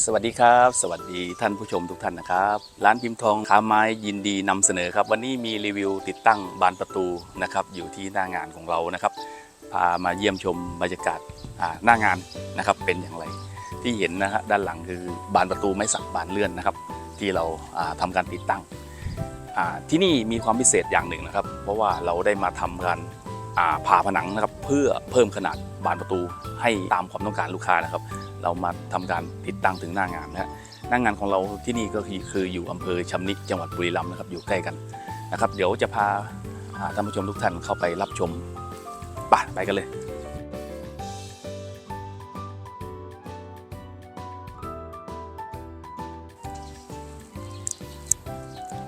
สวัสดีครับ สวัสดีท่านผู้ชมทุกท่านนะครับ ร้านพิมพ์ทองค้าไม้ยินดีนำเสนอครับ วันนี้มีรีวิวติดตั้งบานประตูนะครับ อยู่ที่หน้างานของเรานะครับ พามาเยี่ยมชมบรรยากาศหน้างานนะครับเป็นอย่างไร ที่เห็นนะฮะด้านหลังคือบานประตูไม้สักบานเลื่อนนะครับ ที่เราอ่าทำการติดตั้งที่นี่มีความพิเศษอย่างหนึ่งนะครับ เพราะว่าเราได้มาทำการ ผ่าผนังนะครับเพื่อเพิ่มขนาดบานประตูให้ตามความต้องการลูกค้านะครับ เรามาทำการติดตั้งถึงหน้างานนะฮะหน้างานของเราที่นี่ก็คืออยู่อำเภอชำนิจังหวัดบุรีรัมย์นะครับอยู่ใกล้กันนะครับ เดี๋ยวจะพาท่านผู้ชมทุกท่านเข้าไปรับชมไปไปกันเลย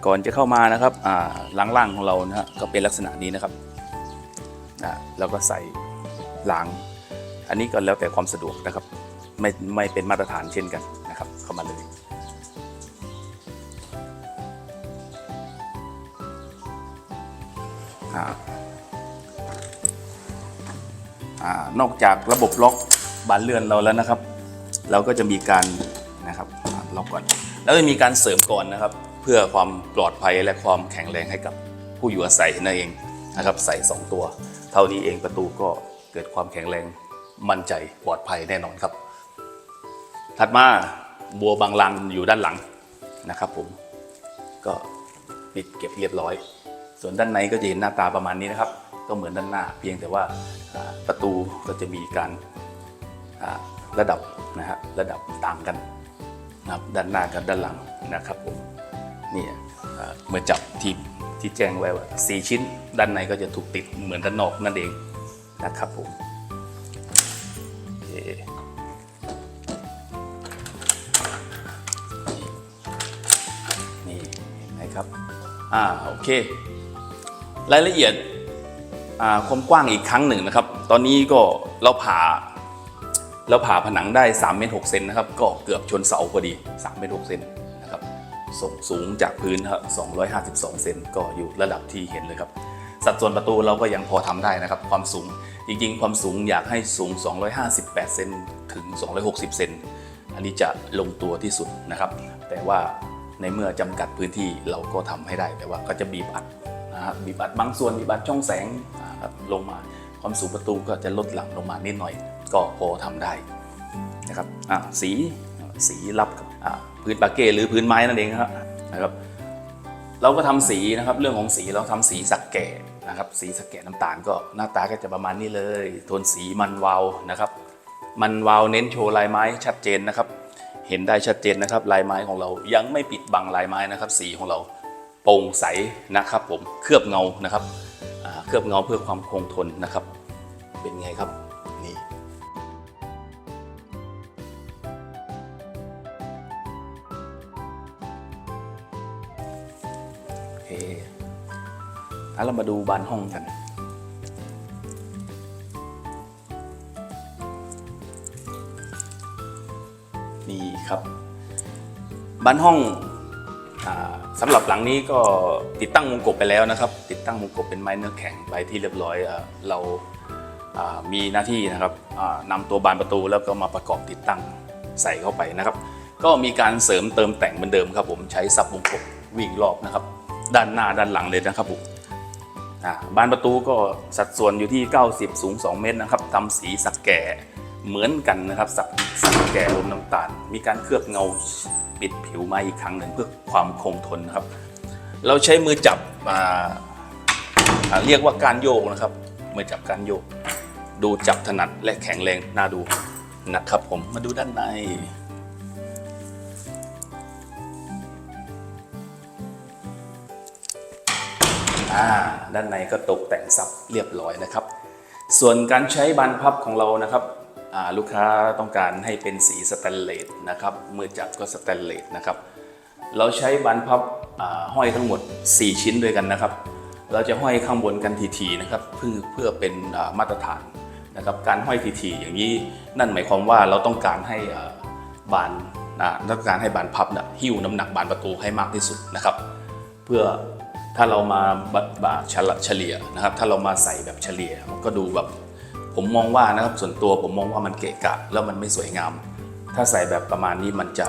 ก่อนจะเข้ามานะครับอ่าล่างของเรานะฮะก็เป็นลักษณะนี้นะครับ นะแล้วก็ใส่ล้าง อันนี้ก็แล้วแต่ความสะดวกนะครับ ไม่ไม่เป็นมาตรฐานเช่นกันนะครับ เข้ามาเลยอ่าอ่านอกจากระบบล็อกบานเลื่อนเราแล้วนะครับ เราก็จะมีการนะครับล็อกก่อน แล้วจะมีการเสริมก่อนนะครับ เพื่อความปลอดภัยและความแข็งแรงให้กับผู้อยู่อาศัยนั่นเองนะครับ ใส่ 2 ตัว เท่านี้เองประตูก็เกิดความแข็งแรงมั่นใจปลอดภัยแน่นอนครับ ถัดมาบัวบางลังอยู่ด้านหลังนะครับ ผมก็ปิดเก็บเรียบร้อย ส่วนด้านในก็จะเห็นหน้าตาประมาณนี้นะครับ ก็เหมือนด้านหน้า เพียงแต่ว่าประตูก็จะมีการระดับนะฮะระดับต่างกันนะครับด้านหน้ากับด้านหลังนะครับผมนี่เมื่อจับที่ ที่แจ้งไว้ว่าสี่ชิ้น ด้านในก็จะถูกติดเหมือนด้านนอกนั่นเองนะครับผมนี่เห็นไหมครับอ่าโอเค รายละเอียดความกว้างอีกครั้งหนึ่งนะครับ ตอนนี้ก็เราผ่าเราผ่าผนังได้3เมตร6เซนนะครับ ก็เกือบชนเสาพอดี3เมตร6เซน ส่งสูงจากพื้นครับ252 เซนก็อยู่ระดับที่เห็นเลยครับ สัดส่วนประตูเราก็ยังพอทำได้นะครับ ความสูงจริงๆ ความสูงอยากให้สูง 258 เซนถึง 260 เซนอันนี้จะลงตัวที่สุดนะครับ แต่ว่าในเมื่อจำกัดพื้นที่เราก็ทำให้ได้ แต่ว่าก็จะบีบอัดนะฮะบีบอัดบางส่วนบีบอัดช่องแสงลงมา ความสูงประตูก็จะลดหลั่งลงมานิดหน่อย ก็พอทำได้นะครับสีสีรับกับ พื้นปาเก้หรือพื้นไม้นั่นเองครับนะครับ เราก็ทำสีนะครับ เรื่องของสีเราทำสีสักแก่นะครับ สีสักแก่น้ำตาลก็หน้าตาก็จะประมาณนี้เลยโทนสีมันวาวนะครับ มันวาวเน้นโชว์ลายไม้ชัดเจนนะครับ เห็นได้ชัดเจนนะครับ ลายไม้ของเรายังไม่ปิดบังลายไม้นะครับ สีของเราโปร่งใสนะครับ ผมเคลือบเงานะครับเคลือบเงาเพื่อความคงทนนะครับ เป็นไงครับ โอเคแล้วเรามาดูบานห้องกัน นี่ครับ บานห้องอสำหรับหลังนี้ก็ติดตั้งวงกบไปแล้วนะครับ ติดตั้งวงกบเป็นไม้เนื้อแข็งไปที่เรียบร้อยเรามีหน้าที่นะครับนำตัวบานประตูแล้วก็มาประกอบติดตั้งใส่เข้าไปนะครับ ก็มีการเสริมเติมแต่งเหมือนเดิมครับผมใช้ซับวงกบวิ่งรอบนะครับ ด้านหน้าด้านหลังเลยนะครับผมบานประตูก็สัดส่วนอยู่ที่ 90 สูง 2 เมตรนะครับทำสีสักแก่เหมือนกันนะครับ สักสักแก่ลมน้ำตาล มีการเคลือบเงาปิดผิวม้อีกครั้งหนึ่งเพื่อความคงทนนะครับ เราใช้มือจับเรียกว่าการโยกนะครับ มือจับการโยก ดูจับถนัดและแข็งแรงน่าดูนะครับผมมาดูด้านใน อ่าด้านในก็ตกแต่งสับเรียบร้อยนะครับ ส่วนการใช้บานพับของเรานะครับลูกค้าต้องการให้เป็นสีสแตนเลสนะครับมือจับก็สแตนเลสนะครับ เราใช้บานพับห้อยทั้งหมด 4 ชิ้นด้วยกันนะครับ เราจะห้อยข้างบนกันทีๆนะครับเพื่อเพื่อเป็นมาตรฐานนะครับการห้อยทีๆอย่างนี้นั่นหมายความว่าเราต้องการให้บานต้องการให้บานพับนะหิ้วน้ำหนักบานประตูให้มากที่สุดนะครับ เพื่อ ถ้าเรามาบัดบาเฉลี่ยนะครับ ถ้าเรามาใส่แบบเฉลี่ยมันก็ดูแบบผมมองว่านะครับส่วนตัวผมมองว่ามันเกะกะแล้วมันไม่สวยงาม ถ้าใส่แบบประมาณนี้มันจะ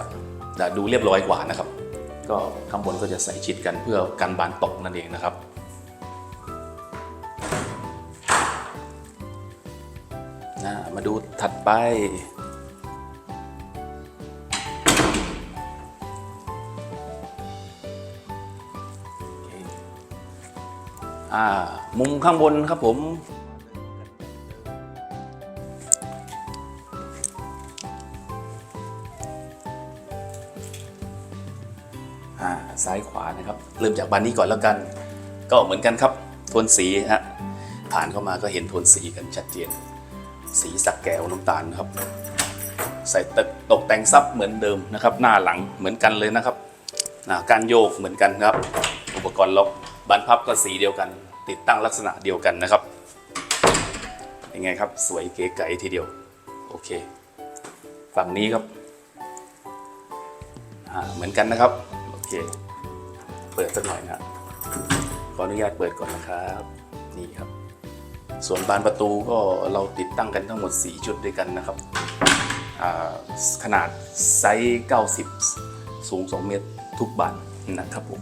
จะดูเรียบร้อยกว่านะครับ ก็ข้างบนก็จะใส่ชิดกันเพื่อกันบานตกนั่นเองนะครับนะมาดูถัดไป มุมข้างบนครับผม ซ้ายขวานะครับ เริ่มจากบานนี้ก่อนแล้วกัน ก็เหมือนกันครับโทนสีฮะผ่านเข้ามาก็เห็นโทนสีกันชัดเจน สีสักแก้วน้ำตาลนะครับ ใส่ตกตกแต่งซับเหมือนเดิมนะครับ หน้าหลังเหมือนกันเลยนะครับการโยกเหมือนกันครับ อุปกรณ์ล็อก บานพับก็สีเดียวกัน ติดตั้งลักษณะเดียวกันนะครับยังไงครับสวยเก๋ไก๋ทีเดียว โอเค ฝั่งนี้ครับเหมือนกันนะครับ โอเค เปิดสักหน่อยนะขออนุญาตเปิดก่อนนะครับ นี่ครับ ส่วนบานประตูก็เราติดตั้งกันทั้งหมด 4 ชุดด้วยกันนะครับ ขนาดไซส์ 90 สูง 2 เมตรทุกบานนะครับผม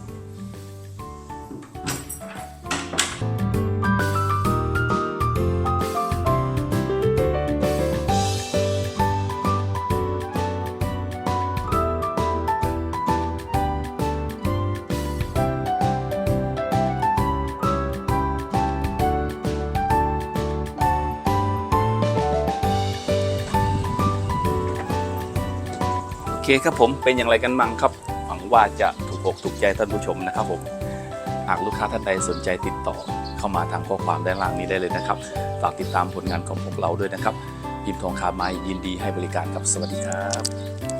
เคครับผมเป็นอย่างไรกันบ้างครับ หวังว่าจะถูกอกถูกใจท่านผู้ชมนะครับผมหากลูกค้าท่านใดสนใจติดต่อเข้ามาทางข้อความด้านล่างนี้ได้เลยนะครับ ฝากติดตามผลงานของพวกเราด้วยนะครับพิมพ์ทองคาไม้ยินดีให้บริการครับสวัสดีครับ